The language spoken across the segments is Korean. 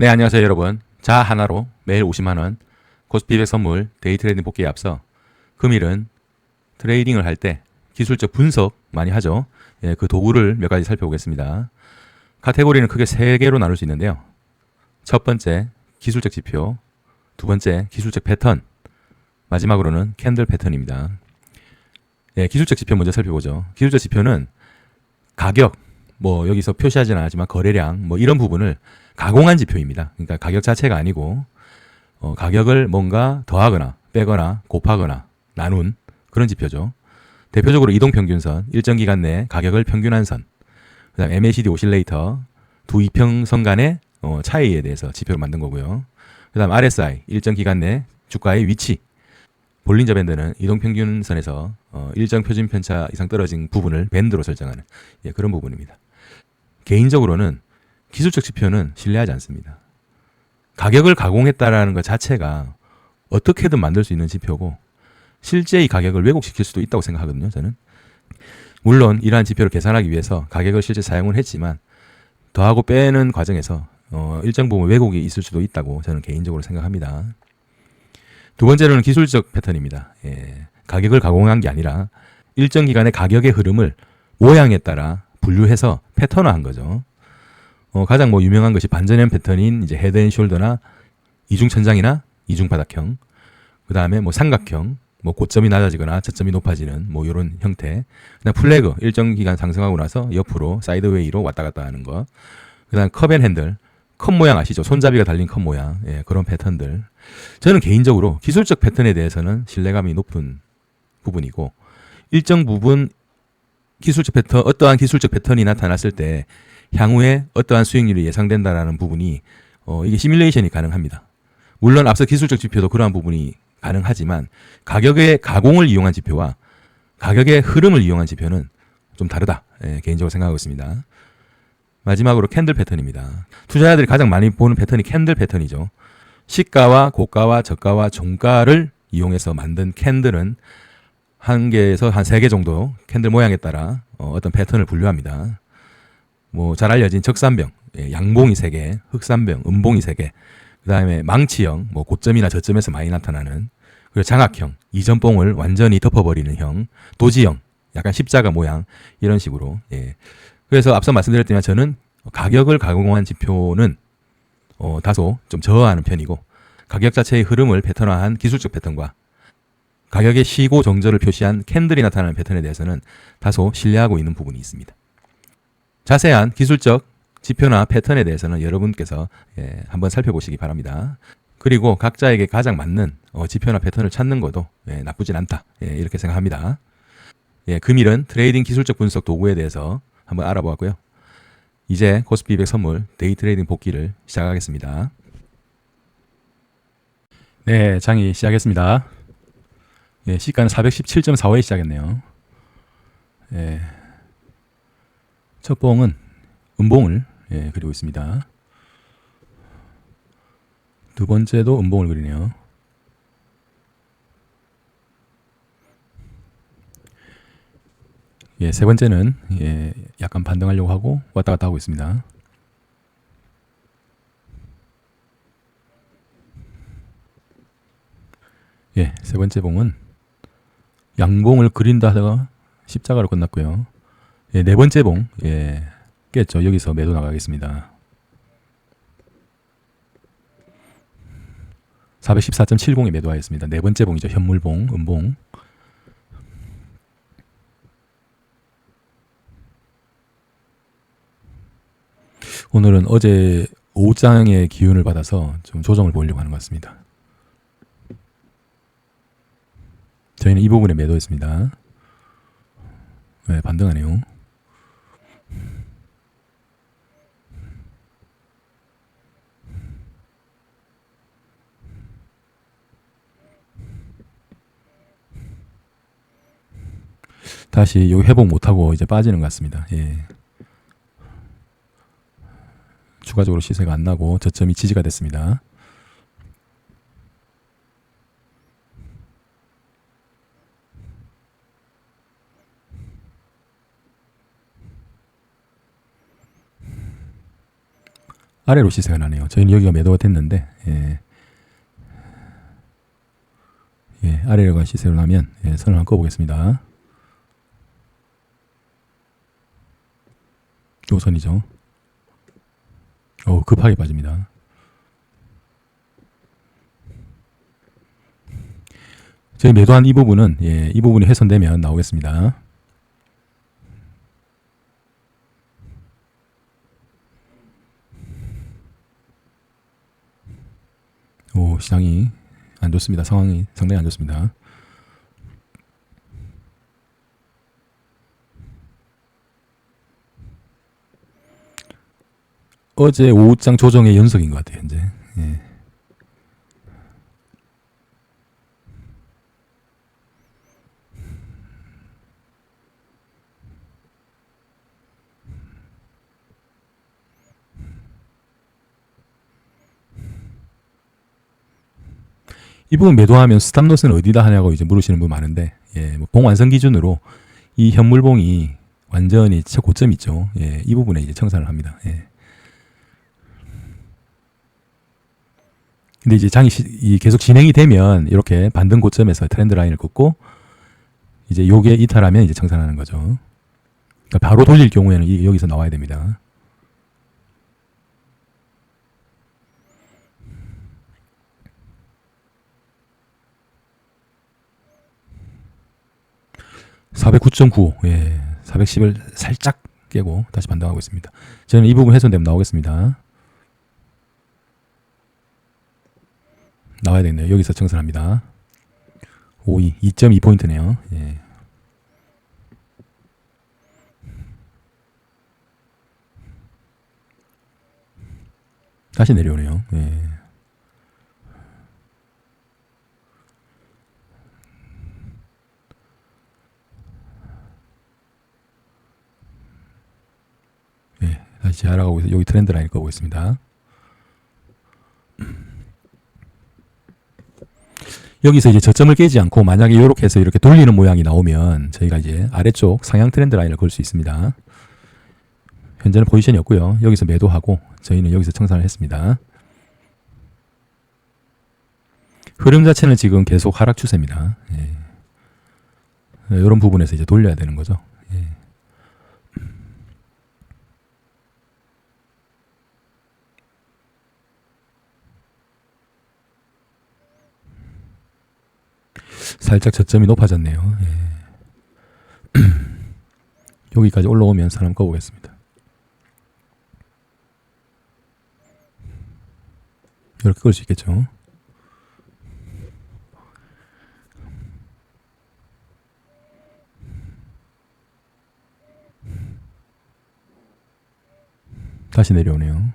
네, 안녕하세요, 여러분. 자 하나로 매일 50만원 코스피 200 선물 데이 트레이딩 복귀에 앞서 금일은 트레이딩을 할 때 기술적 분석 많이 하죠. 예, 그 도구를 몇 가지 살펴보겠습니다. 카테고리는 크게 세 개로 나눌 수 있는데요. 첫 번째, 기술적 지표. 두 번째, 기술적 패턴. 마지막으로는 캔들 패턴입니다. 예, 기술적 지표 먼저 살펴보죠. 기술적 지표는 가격, 뭐 여기서 표시하지는 않았지만 거래량, 뭐 이런 부분을 가공한 지표입니다. 그러니까 가격 자체가 아니고 어, 가격을 뭔가 더하거나 빼거나 곱하거나 나눈 그런 지표죠. 대표적으로 이동 평균선, 일정 기간 내 가격을 평균한 선, 그다음 MACD 오실레이터 두 이평선 간의 어, 차이에 대해서 지표를 만든 거고요. 그다음 RSI, 일정 기간 내 주가의 위치, 볼린저 밴드는 이동 평균선에서 어, 일정 표준 편차 이상 떨어진 부분을 밴드로 설정하는 예, 그런 부분입니다. 개인적으로는 기술적 지표는 신뢰하지 않습니다. 가격을 가공했다라는 것 자체가 어떻게든 만들 수 있는 지표고 실제 이 가격을 왜곡시킬 수도 있다고 생각하거든요. 저는 물론 이러한 지표를 계산하기 위해서 가격을 실제 사용을 했지만 더하고 빼는 과정에서 어, 일정 부분 왜곡이 있을 수도 있다고 저는 개인적으로 생각합니다. 두 번째로는 기술적 패턴입니다. 예, 가격을 가공한 게 아니라 일정 기간의 가격의 흐름을 모양에 따라 분류해서 패턴화한 거죠. 어, 가장 뭐 유명한 것이 반전형 패턴인 이제 헤드앤숄더나 이중천장이나 이중바닥형, 그 다음에 뭐 삼각형, 뭐 고점이 낮아지거나 저점이 높아지는 뭐 이런 형태. 그다음 플래그 일정 기간 상승하고 나서 옆으로 사이드웨이로 왔다 갔다 하는 거. 그다음 컵앤 핸들 컵 모양 아시죠? 손잡이가 달린 컵 모양 예, 그런 패턴들. 저는 개인적으로 기술적 패턴에 대해서는 신뢰감이 높은 부분이고 일정 부분 기술적 패턴 어떠한 기술적 패턴이 나타났을 때 향후에 어떠한 수익률이 예상된다라는 부분이 어, 이게 시뮬레이션이 가능합니다. 물론 앞서 기술적 지표도 그러한 부분이 가능하지만 가격의 가공을 이용한 지표와 가격의 흐름을 이용한 지표는 좀 다르다. 예, 개인적으로 생각하고 있습니다. 마지막으로 캔들 패턴입니다. 투자자들이 가장 많이 보는 패턴이 캔들 패턴이죠. 시가와 고가와 저가와 종가를 이용해서 만든 캔들은 한 개에서 한 세 개 정도 캔들 모양에 따라 어, 어떤 패턴을 분류합니다. 뭐 잘 알려진 적산병, 예, 양봉이 세 개, 흑산병, 음봉이 세 개, 그 다음에 망치형, 뭐 고점이나 저점에서 많이 나타나는 그리고 장악형, 이전봉을 완전히 덮어버리는 형, 도지형, 약간 십자가 모양 이런 식으로. 예. 그래서 앞서 말씀드렸지만 저는 가격을 가공한 지표는 어, 다소 좀 저하하는 편이고 가격 자체의 흐름을 패턴화한 기술적 패턴과 가격의 시고 정절을 표시한 캔들이 나타나는 패턴에 대해서는 다소 신뢰하고 있는 부분이 있습니다. 자세한 기술적 지표나 패턴에 대해서는 여러분께서 예, 한번 살펴보시기 바랍니다. 그리고 각자에게 가장 맞는 어, 지표나 패턴을 찾는 것도 예, 나쁘진 않다. 예, 이렇게 생각합니다. 예, 금일은 트레이딩 기술적 분석 도구에 대해서 한번 알아보았고요. 이제 코스피 200 선물 데이 트레이딩 복귀를 시작하겠습니다. 네, 장이 시작했습니다. 예, 시가는 417.45에 시작했네요. 예, 첫 봉은 음봉을 예, 그리고 있습니다. 두 번째도 음봉을 그리네요. 예, 세 번째는 예, 약간 반등하려고 하고 왔다 갔다 하고 있습니다. 예, 세 번째 봉은 양봉을 그린다 하다가 십자가로 끝났고요. 예, 네 번째 봉, 예, 깼죠. 여기서 매도 나가겠습니다. 414.70에 매도하였습니다. 네 번째 봉이죠. 현물봉, 음봉. 오늘은 어제 오장의 기운을 받아서 좀 조정을 보이려고 하는 것 같습니다. 저희는 이 부분에 매도했습니다. 네, 반등하네요. 다시 여기 회복 못하고 이제 빠지는 것 같습니다. 예. 추가적으로 시세가 안 나고 저점이 지지가 됐습니다. 아래로 시세가 나네요. 저희는 여기가 매도가 됐는데 예. 예, 아래로가 시세로 나면 예, 선을 한번 꺼보겠습니다. 요 선이죠. 오, 급하게 빠집니다. 저희 매도한 이 부분은 예, 이 부분이 훼손되면 나오겠습니다. 오, 시장이 안 좋습니다. 상황이 상당히 안 좋습니다. 어제 오후장 조정의 연속인 것 같아요, 현재. 예. 이 부분 매도하면 스탑로스는 어디다 하냐고 이제 물으시는 분 많은데, 예, 뭐 봉완성 기준으로 이 현물봉이 완전히 최고점 있죠. 예, 이 부분에 이제 청산을 합니다. 예. 근데 이제 장이 시, 이 계속 진행이 되면 이렇게 반등 고점에서 트렌드 라인을 긋고 이제 요게 이탈하면 이제 청산하는 거죠. 그러니까 바로 돌릴 경우에는 이, 여기서 나와야 됩니다. (409.95) 예, (410을) 살짝 깨고 다시 반등하고 있습니다. 저는 이 부분 훼손되면 나오겠습니다. 나와야 되겠네요. 여기서 청산합니다. 52, 2.2포인트네요. 예. 다시 내려오네요. 예. 예, 다시 재하락하고 있어 여기 트렌드 라인 꺼보겠습니다. 여기서 이제 저점을 깨지 않고 만약에 이렇게 해서 이렇게 돌리는 모양이 나오면 저희가 이제 아래쪽 상향 트렌드 라인을 걸 수 있습니다. 현재는 포지션이 없고요. 여기서 매도하고 저희는 여기서 청산을 했습니다. 흐름 자체는 지금 계속 하락 추세입니다. 예. 이런 부분에서 이제 돌려야 되는 거죠. 예. 살짝 저점이 높아졌네요. 예. 여기까지 올라오면 사람 꺼보겠습니다. 이렇게 끌 수 있겠죠. 다시 내려오네요.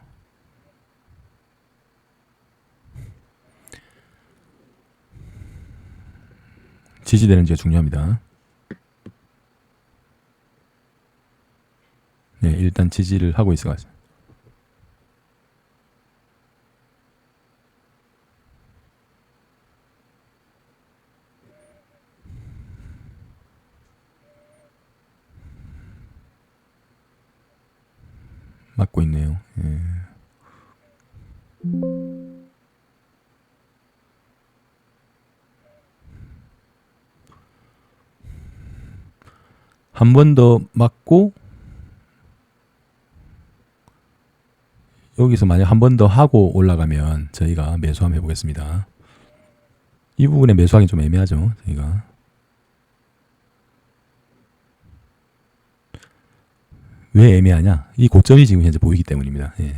지지되는지가 중요합니다. 네, 일단 지지를 하고 있어 가지고. 맞고 있네요. 예. 한 번 더 맞고 여기서 만약 한 번 더 하고 올라가면 저희가 매수 한번 해보겠습니다. 이 부분에 매수하기 좀 애매하죠. 저희가 왜 애매하냐? 이 고점이 지금 현재 보이기 때문입니다. 예.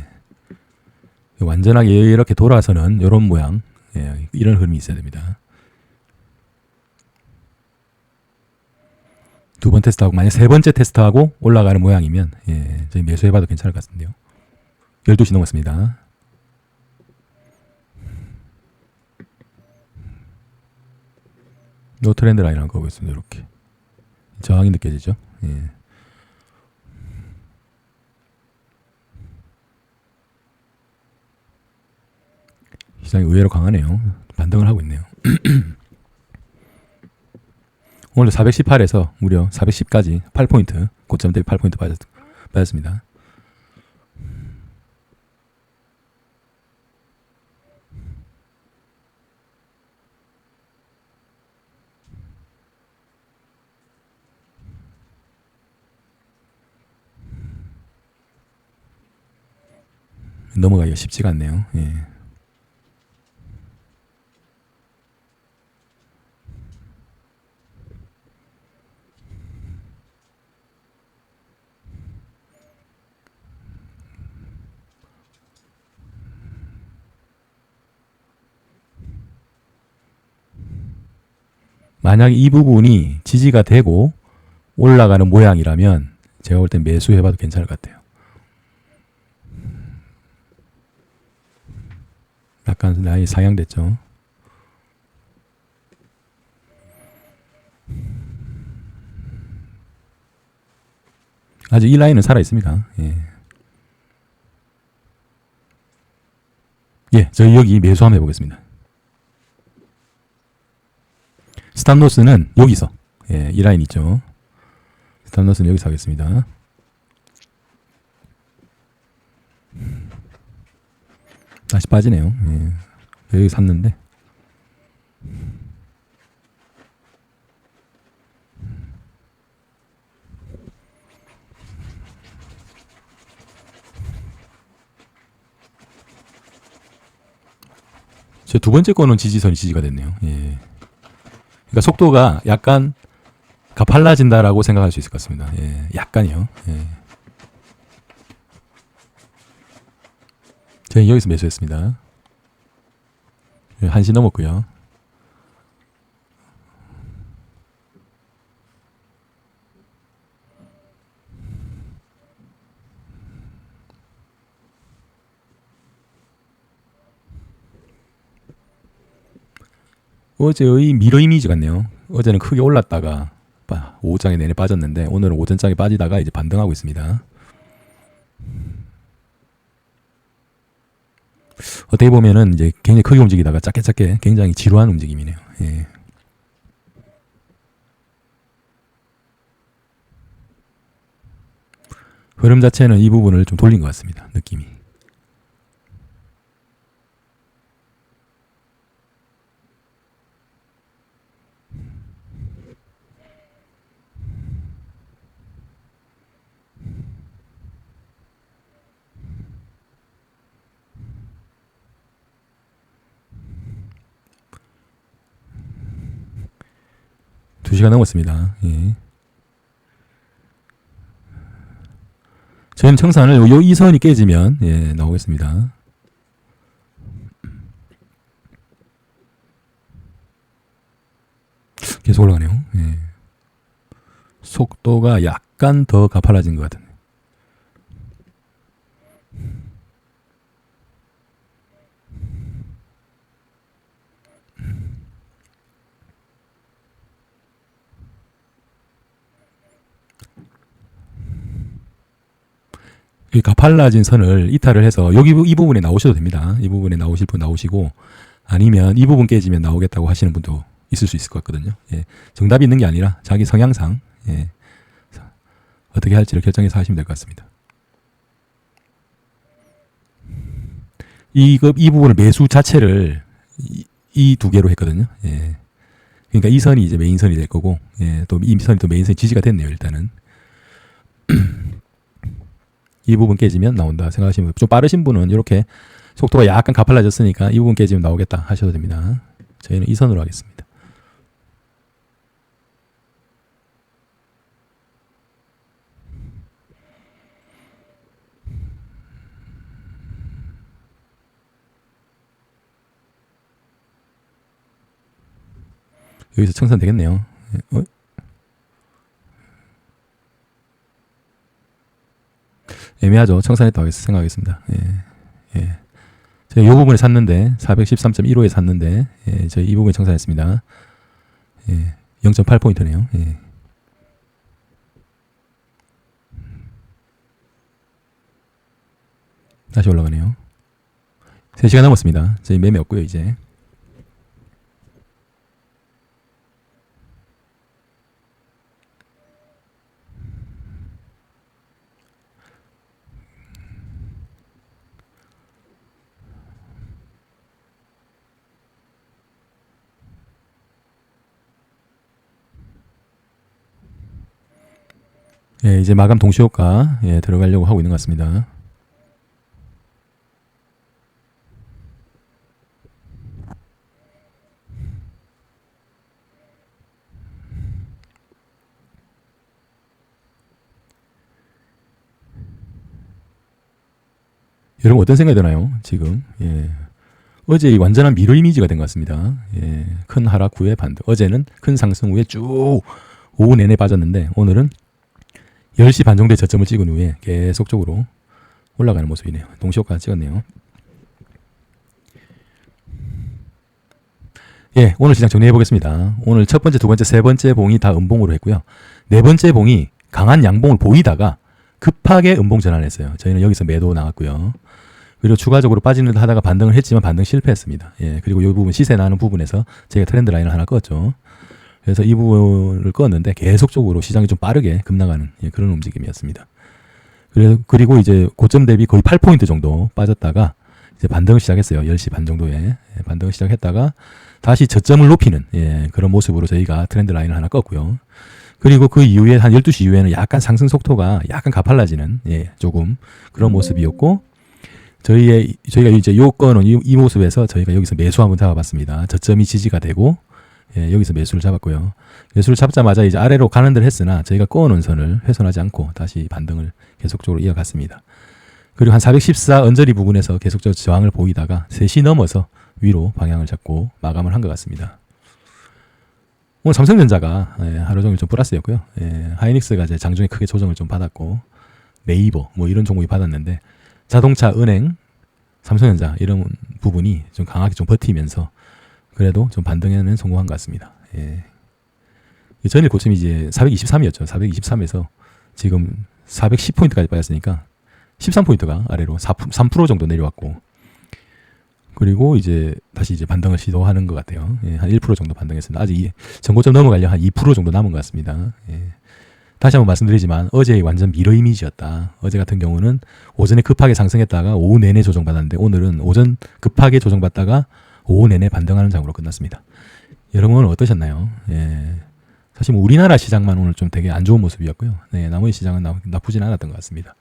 완전하게 이렇게 돌아서는 이런 모양, 예, 이런 흐름이 있어야 됩니다. 두 번 테스트하고 만약 세 번째 테스트하고 올라가는 모양이면 예, 저희 매수해봐도 괜찮을 것 같은데요. 12시 넘었습니다. 요 트렌드 라인 한번 보겠습니다. 이렇게 저항이 느껴지죠. 예. 시장이 의외로 강하네요. 반등을 하고 있네요. 오늘 418에서 무려 410까지 8포인트 고점 대비 8포인트 빠졌, 빠졌습니다. 넘어가기가 쉽지가 않네요. 예. 만약 이 부분이 지지가 되고 올라가는 모양이라면 제가 볼 땐 매수해봐도 괜찮을 것 같아요. 약간 라인이 상향됐죠. 아직 이 라인은 살아 있습니다. 예. 예, 저희 여기 매수 한번 해보겠습니다. 스탑로스는 여기서, 예, 이 라인 있죠. 스탑로스는 여기서 하겠습니다. 다시 빠지네요. 예. 여기 샀는데. 제 두 번째 거는 지지선이 지지가 됐네요. 예. 그러니까 속도가 약간 가팔라진다라고 생각할 수 있을 것 같습니다. 예. 약간이요. 예. 저희 여기서 매수했습니다. 예, 1시 넘었고요. 어제의 미러 이미지 같네요. 어제는 크게 올랐다가 빠- 오후장에 내내 빠졌는데 오늘은 오전장에 빠지다가 이제 반등하고 있습니다. 어떻게 보면은 이제 굉장히 크게 움직이다가 작게 작게 굉장히 지루한 움직임이네요. 예. 흐름 자체는 이 부분을 좀 돌린 것 같습니다. 느낌이. 두 시간 넘었습니다. 예. 저희는 청산을 요, 이 선이 깨지면 예, 나오겠습니다. 계속 올라가네요. 예. 속도가 약간 더 가팔라진 것 같은. 이 가팔라진 선을 이탈을 해서 여기 부- 이 부분에 나오셔도 됩니다. 이 부분에 나오실 분 나오시고 아니면 이 부분 깨지면 나오겠다고 하시는 분도 있을 수 있을 것 같거든요. 예. 정답이 있는 게 아니라 자기 성향상 예. 어떻게 할지를 결정해서 하시면 될 것 같습니다. 이, 그, 이 부분을 매수 자체를 이 두 개로 했거든요. 예. 그러니까 이 선이 이제 메인선이 될 거고, 예, 또이 선이 또 메인선이 지지가 됐네요, 일단은. 이 부분 깨지면 나온다 생각하시면 좀 빠르신 분은 이렇게 속도가 약간 가팔라졌으니까 이 부분 깨지면 나오겠다 하셔도 됩니다. 저희는 이 선으로 하겠습니다. 여기서 청산 되겠네요. 어? 애매하죠. 청산했다고 생각하겠습니다. 예. 예. 제가 이 부분에 샀는데 413.15에 샀는데 예, 저희 이 부분에 청산했습니다. 예. 0.8포인트네요. 예. 다시 올라가네요. 3시간 넘었습니다. 저희 매매 없고요, 이제. 예, 이제 마감 동시효과 예, 들어가려고 하고 있는 것 같습니다. 여러분 어떤 생각이 드나요? 지금 예. 어제 완전한 미러 이미지가 된 것 같습니다. 예. 큰 하락 후에 반등. 어제는 큰 상승 후에 쭉 오후 내내 빠졌는데 오늘은 10시 반 정도에 저점을 찍은 후에 계속적으로 올라가는 모습이네요. 동시효과 찍었네요. 예, 오늘 시장 정리해 보겠습니다. 오늘 첫 번째, 두 번째, 세 번째 봉이 다 음봉으로 했고요. 네 번째 봉이 강한 양봉을 보이다가 급하게 음봉 전환했어요. 저희는 여기서 매도 나왔고요. 그리고 추가적으로 빠지는 듯 하다가 반등을 했지만 반등 실패했습니다. 예, 그리고 이 부분 시세 나는 부분에서 제가 트렌드 라인을 하나 껐죠. 그래서 이 부분을 껐는데 계속적으로 시장이 좀 빠르게 급나가는 예, 그런 움직임이었습니다. 그래서 그리고 이제 고점 대비 거의 8포인트 정도 빠졌다가 이제 반등을 시작했어요. 10시 반 정도에 예, 반등을 시작했다가 다시 저점을 높이는 예, 그런 모습으로 저희가 트렌드 라인을 하나 껐고요. 그리고 그 이후에 한 12시 이후에는 약간 상승 속도가 약간 가팔라지는 예, 조금 그런 모습이었고 저희의 저희가 이제 요 건은 이, 이 모습에서 저희가 여기서 매수 한번 잡아봤습니다. 저점이 지지가 되고 예, 여기서 매수를 잡았고요. 매수를 잡자마자 이제 아래로 가는 듯 했으나 저희가 꺼놓은 선을 훼손하지 않고 다시 반등을 계속적으로 이어갔습니다. 그리고 한 414 언저리 부분에서 계속적으로 저항을 보이다가 3시 넘어서 위로 방향을 잡고 마감을 한 것 같습니다. 오늘 삼성전자가 예, 하루 종일 좀 플러스였고요. 예, 하이닉스가 이제 장중에 크게 조정을 좀 받았고 네이버 뭐 이런 종목이 받았는데 자동차, 은행, 삼성전자 이런 부분이 좀 강하게 좀 버티면서 그래도 좀 반등에는 성공한 것 같습니다. 예. 이 전일 고점이 이제 423이었죠. 423에서 지금 410포인트까지 빠졌으니까 13포인트가 아래로 4, 3% 정도 내려왔고 그리고 이제 다시 이제 반등을 시도하는 것 같아요. 예, 한 1% 정도 반등했습니다. 아직 이 전고점 넘어가려 한 2% 정도 남은 것 같습니다. 예. 다시 한번 말씀드리지만 어제 완전 미러 이미지였다. 어제 같은 경우는 오전에 급하게 상승했다가 오후 내내 조정받았는데 오늘은 오전 급하게 조정받다가 오후 내내 반등하는 장으로 끝났습니다. 여러분은 어떠셨나요? 예. 사실 뭐 우리나라 시장만 오늘 좀 되게 안 좋은 모습이었고요. 네, 나머지 시장은 나, 나쁘진 않았던 것 같습니다.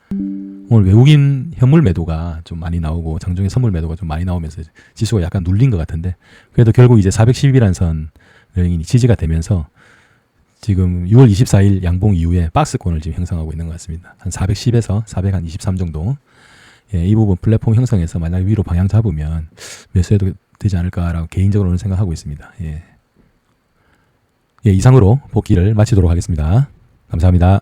오늘 외국인 현물 매도가 좀 많이 나오고 장중에 선물 매도가 좀 많이 나오면서 지수가 약간 눌린 것 같은데 그래도 결국 이제 410이라는 선이 지지가 되면서 지금 6월 24일 양봉 이후에 박스권을 지금 형성하고 있는 것 같습니다. 한 410에서 423 정도. 예, 이 부분 플랫폼 형성해서 만약 위로 방향 잡으면 매수해도 되지 않을까라고 개인적으로는 생각하고 있습니다. 예. 예, 이상으로 복귀를 마치도록 하겠습니다. 감사합니다.